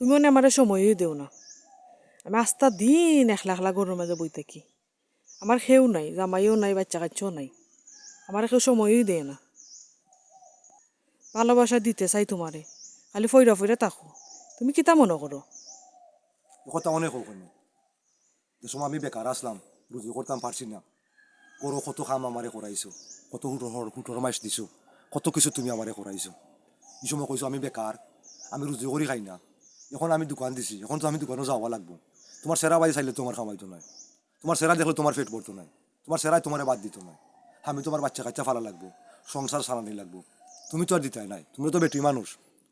তুমিও না আমার সময়ই দেও না। আমি আস্তা দিন একলা একলা গরুর মাঝে বই থাকি। আমার সেও নাই, জামাইও নাই, বাচ্চা কাচ্চাও নাই। আমার কেউ সময়ই দেয় না। ভালোবাসা দিতে চাই তোমারে, খালি ফইরা ফইরা থাকো। তুমি কিতা মনে করো? কথা অনেক হোক সময় আমি বেকার আসলাম রুজি করতাম পারছি না। করো, কত কাম আমারে করাইছো, কত হুটর হুটর মাইস দিছো, কত কিছু তুমি আমারে করাইছো। এই সময় কইছো আমি বেকার, আমি রুজি করি খাই না। এখন আমি দোকান দিছি এখন তো আমি দোকানও যাওয়া লাগবো। তোমার সেরা বাড়ি চাইলে তোমার খামাইতো নাই। তোমার সেরা দেখলে তোমার পেট পড়তো নাই। তোমার সেরাই তোমার বাদ দিত নাই। আমি তোমার বাচ্চা কাচ্চা ফালা লাগবো, সংসার সারানি লাগবো। তুমি তো আর দিতাই নাই, তুমি তো বেটি মানুষ।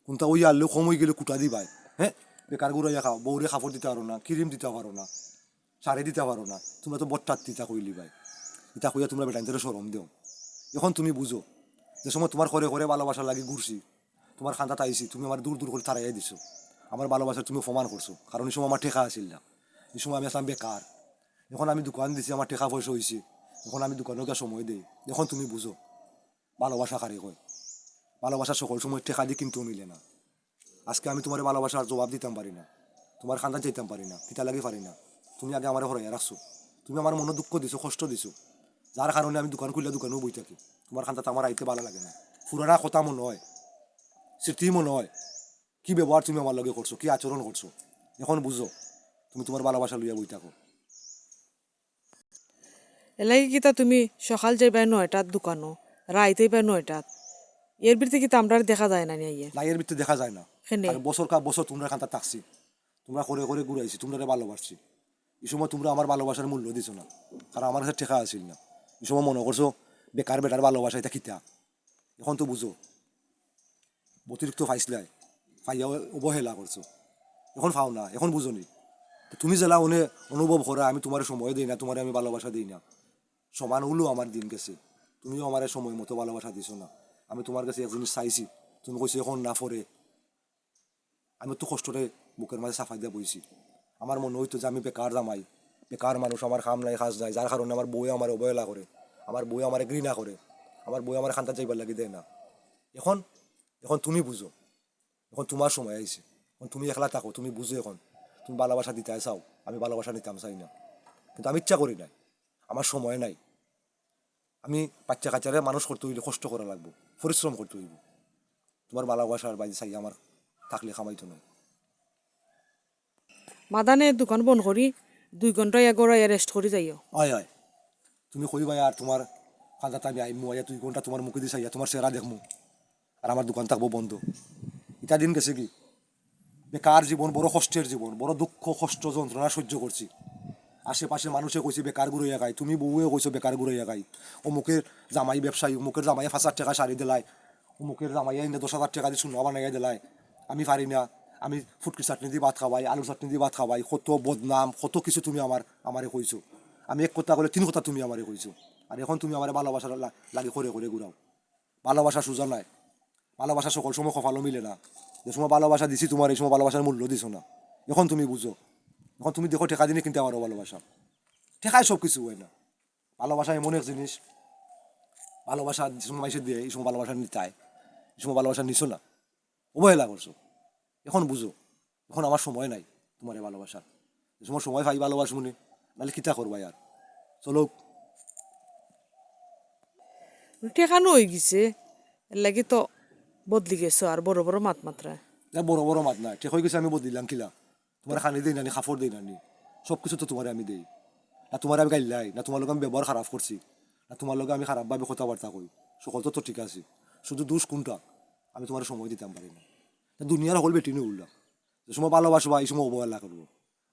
কোনটা ওই আনলেও সময় গেলে কুটা দিবাই হ্যাঁ বেকার গুড়াইয়া খাও, বউরে কাপড় দিতে পারো না, ক্রিম দিতে পারো না, শাড়ি দিতে পারো না, তোমরা তো বট্টার তিতা কইলি ভাই। ইতা কইয়া তোমরা বেটাইতে সরম দেও। এখন তুমি বুঝো, যে সময় তোমার করে করে ভালোবাসা লাগি ঘুরছি, তোমার খান্দাত আইছি তুমি আমার দূর দূর করে তারাই দিছো। আমার ভালোবাসা তুমি প্রমাণ করছ। কারণ এই সময় আমার ঠেকা আছিল না। এই সময় আমি আসলাম বেকার। এখন আমি দোকান দিছি, আমার ঠেকা পয়সা হয়েছে এখন আমি দোকানে গিয়ে সময় দেই। এখন তুমি বুঝো, ভালোবাসা কারে কয়? ভালোবাসা সকল সময় ঠেকা দিয়ে কিন্তু মিলে না। আজকে আমি তোমার ভালোবাসার জবাব দিতাম পারি না। তোমার খান্দান চাইতাম পারি না, পিতা লাগে পারি না। তুমি আগে আমার হরাইয়া রাখছো। তুমি আমার মনে দুঃখ দিছো, কষ্ট দিছো। যার কারণে আমি দোকান খুললে দোকানেও বই থাকি তোমার খান্দাতে আমার আইতে ভালো লাগে না। পুরানা কথা মনে হয় স্মৃতি মনে হয়। কি ব্যবহার তুমি আমার লগে করছ? কি আচরণ করছ? এখন বুঝো তুমি তোমার ভালোবাসা লইয়া বই থাকো। এলাকি কিতা তুমি সকাল যাইবা নয়টাত দোকানো রাইতেই পাই নয়টাত এর ভিতরে কিতা আমরা দেখা যায় না নিয়ে লাইয়ের ভিতরে দেখা যায় না। আর বছর কা বছর তোমরা খান্তা থাকছি। তোমরা করে করে ঘুরাইছি তোমরা ভালোবাসছি। এই সময় তোমরা আমার ভালোবাসার মূল্য দিছো না কারণ আমার কাছে ঠেকা আছিল না। এই সময় মনে করছ বেকার বেটার ভালোবাসা এটা কিতা? এখন তো বুঝো অতিরিক্ত ফাইসলাই ফাইয়া অবহেলা করছ। এখন ফাও না, এখন বুঝনি তুমি জেলা অনে অনুভব করা, আমি তোমার সময় দিই না, তোমার আমি ভালোবাসা দিই না। সমান হলেও আমার দিন গেছে। তুমিও আমার সময় মতো ভালোবাসা দিছো না। আমি তোমার কাছে এক জিনিস চাইছি, তুমি কইছো এখন না পরে আমি তো কষ্টরে বুকের মাঝে সাফাই দিয়ে বইছি। আমার মনে হইতো যে আমি বেকার জামাই। বেকার মানুষ, আমার কাম নাই, কাজ নাই, যার কারণে আমার বই আমার অবহেলা করে। আমার বই আমার ঘৃণা করে। আমার বই আমার খান্তা যাইবার লাগি দেয় না। এখন এখন তুমি বুঝো। এখন তোমার সময় আইছে এখন তুমি একলা থাকো তুমি বুঝো এখন তুমি ভালোবাসা দিতে চাও আমি ভালোবাসা নিতাম চাই না কিন্তু আমি ইচ্ছা করি নাই আমার সময় নাই আমি বাচ্চা কাচ্চারে মানুষ করতে হইলে কষ্ট করা লাগবো পরিশ্রম করতে হইব তোমার ভালোবাসার বাইরে চাই আমার থাকলে খামাইতো নয় মাদানে দোকান বন্ধ করি দুই ঘণ্টা এগোড়াই রেস্ট করে যাইও হয় হয় তুমি কইবা আর তোমার কাঁদাতে আমি আইয়া দুই ঘণ্টা তোমার মুখে দিছে আইয়া তোমার সেরা দেখমু আর আমার দোকান থাকব বন্ধ এটা দিন গেছে কি? বেকার জীবন, বড় কষ্টের জীবন, বড় দুঃখ, কষ্ট, যন্ত্রণা সহ্য করছি। আশেপাশে মানুষে কইছে, বেকার গুড়াইয়া গাই। তুমি বউয়ে কইছো, বেকার গুড়াইয়া গাই। অমুকের জামাই ব্যবসায়ী, অমুকের জামাই পাঁচ হাজার টাকা শাড়ি দিলাই অমুকের জামাই এনে দশ হাজার টাকা দিয়ে শূন্য বানাইয়া দিলাই আমি পারি না। আমি ফুটকি চাটনি দিয়ে ভাত খাওয়াই আলু চাটনি দিয়ে ভাত খাওয়াই। কত বদনাম, কত কিছু তুমি আমার, আমারে কইছো। আমি এক কথা বলে তিন কথা তুমি আমারে কইছো। আর এখন তুমি আমার ভালোবাসা লাগে করে করে ঘুরাও। ভালোবাসা সোজা নাই ভালোবাসা সকল সময় কপালও মিলে না। যে সময় ভালোবাসা দিছি তোমার, এই সময় ভালোবাসার মূল্য দিছো না। এখন তুমি বুঝো। এখন তুমি দেখো ঠেকা দিনে কিন্তু পারো ভালোবাসা। ঠেকায় সব কিছু হয় না। ভালোবাসা এমন এক জিনিস। ভালোবাসা যে সময় মাইসে দিয়ে, এই সময় ভালোবাসা নিতায় এই সময় ভালোবাসা নিছো না। অবহেলা করছ। এখন বুঝো। এখন আমার সময় নাই তোমার ভালোবাসার। এই সময় সময় পাই ভালোবাসবো নি। নাহলে কিতা করবা আর চলো। ঠেকানো হয়ে গেছে। লাগি তো বদলি গেছো আর বড় বড় মাত মাত্রা না, বড় বড় মাত নাই ঠিক হয়ে গেছে, আমি বদলিলাম, কিলা? তোমার খানি দিই নানি, খাফর দিই নানি। সব কিছু তো তোমার আমি দিই। না, তোমার আমি গাইলাই না, তোমার লোক আমি ব্যবহার খারাপ করছি। না, তোমার লোক আমি খারাপভাবে কথাবার্তা কই। সকল তো ঠিক আছে। শুধু দুষ কোনটা? আমি তোমার সময় দিতাম পারি না। দুনিয়ার হল বেটি নিয়ে উঠলাম। যে সময় ভালোবাসবা, এই সময় অবহেলা করব।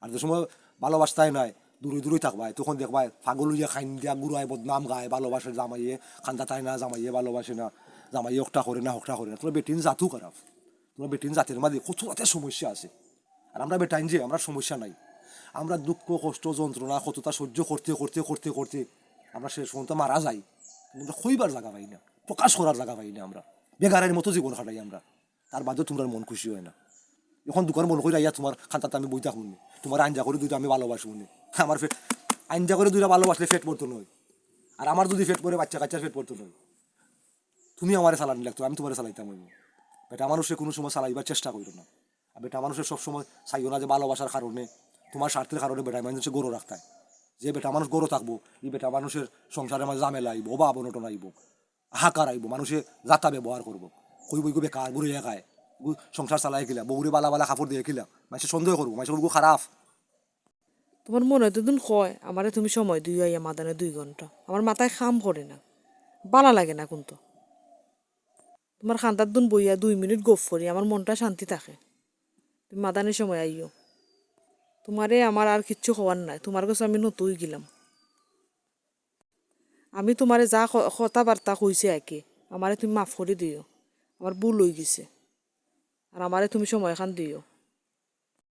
আর যে সময় ভালোবাসতাই নাই, দূরে দূরে থাকবাই, তখন দেখবাই, পাগল হইয়া খাইন দিয়া গুড়াই বদনাম গায়, ভালোবাসে, জামাইয়ে। খান্দা তাই না, জামাইয়ে ভালোবাসে না। জামাইয়ে হকটা করে না হকটা করে না। তোমার বেটিন জাতু খারাপ তোমার বেটিন জাতের মাঝে কত রাতে সমস্যা আছে? আর আমরা বেটাইন যে, আমরা সমস্যা নাই। আমরা দুঃখ, কষ্ট, যন্ত্রণা কতটা সহ্য করতে করতে করতে করতে আমরা শেষ পর্যন্ত মারা যাই। কিন্তু খইবার জায়গা পাই না, প্রকাশ করার জায়গা পাই না আমরা। বেগারের মতো জীবন কাটাই আমরা। তার বাদেও তোমার মন খুশি হয় না। এখন দোকান মন করি আইয়া তোমার খান্তাতে আমি বই থাকুন তোমার আঞ্জা করে দুইটা আমি ভালোবাসবো নি আমার ফেট আঞ্জা করে দুইটা ভালোবাসলে ফেট পড়তো নয়। আর আমার যদি ফেট পড়ে, বাচ্চা কাচ্চার ফেট পড়তো নয়। তুমি আমার চালানি লাগতো আমি তোমার চালাইতাম হইব। বেটা, মানুষে কোনো সময় চালাইবার চেষ্টা করতো না। বেটা, মানুষের সবসময় চাইও না যে ভালোবাসার কারণে, তোমার স্বার্থের কারণে বেটা মানুষের গরু রাখতায়। যে বেটা, মানুষ গরু থাকব, এই বেটা, মানুষের সংসারের মাঝে জামেলা আইব, অভাব অনটন আইব, হাহাকার আইব, মানুষে যাতা ব্যবহার করব। কই বই বেকার, বুড়ি একায় গু- সংসার চালাই কিলা বউরে বালা বালা কাপড় দিয়ে কিলা মানুষে সন্দেহ করব, মানুষের খারাপ। তোমার মনে হয় দুদিন কয় আমারে তুমি সময় দিও আইয়া মাদানে দুই ঘণ্টা। আমার মাথায় খাম করে না। বালা লাগে না কিন্তু। তোমার খান্তার দুন বইয়া দুই মিনিট গোপ করি, আমার মনটা শান্তি থাকে। তুমি মাদানের সময় আইও তোমারে আমার আর কিচ্ছু হওয়ার নাই, তোমার কাছে আমি নতুই গেলাম। আমি তোমারে যা কথাবার্তা কইছে একে, আমারে তুমি মাফ করে দিও আমার ভুল হয়ে গেছে, আর আমারে তুমি সময় খান দিও